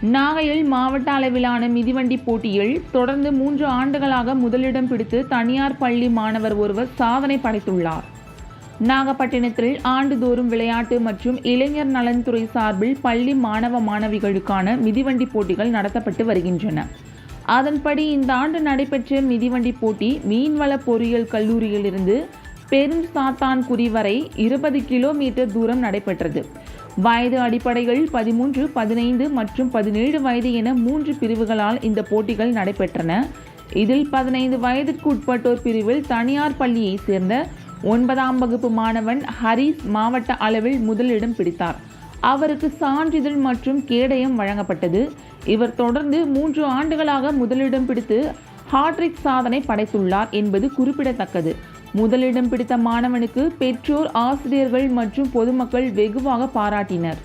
நாகையில் மாவட்ட அளவிலான மிதிவண்டி போட்டியில் தொடர்ந்து மூன்று ஆண்டுகளாக முதலிடம் பிடித்து தனியார் பள்ளி மாணவர் ஒருவர் சாதனை படைத்துள்ளார். நாகப்பட்டினத்தில் ஆண்டுதோறும் விளையாட்டு மற்றும் இளைஞர் நலன்துறை சார்பில் பள்ளி மாணவ மாணவிகளுக்கான மிதிவண்டி போட்டிகள் நடத்தப்பட்டு வருகின்றன. அதன்படி இந்த ஆண்டு நடைபெற்ற மிதிவண்டி போட்டி மீன்வள பொறியியல் கல்லூரியிலிருந்து பெரும் சாத்தான்குடி வரை இருபது கிலோமீட்டர் தூரம் நடைபெற்றது. வயது அடிப்படையில் பதிமூன்று பதினைந்து மற்றும் பதினேழு வயது என மூன்று பிரிவுகளால் இந்த போட்டிகள் நடைபெற்றன. இதில் பதினைந்து வயதிற்கு உட்பட்டோர் பிரிவில் தனியார் பள்ளியைச் சேர்ந்த ஒன்பதாம் வகுப்பு மாணவன் ஹரீஸ் மாவட்ட அளவில் முதலிடம் பிடித்தார். அவருக்கு சான்றிதழ் மற்றும் கேடயம் வழங்கப்பட்டது. இவர் தொடர்ந்து மூன்று ஆண்டுகளாக முதலிடம் பிடித்து ஹாட்ரிக் சாதனை படைத்துள்ளார் என்பது குறிப்பிடத்தக்கது. முதலிடம் பிடித்த மாணவனுக்கு பெற்றோர் ஆசிரியர்கள் மற்றும் பொதுமக்கள் வெகுவாக பாராட்டினர்.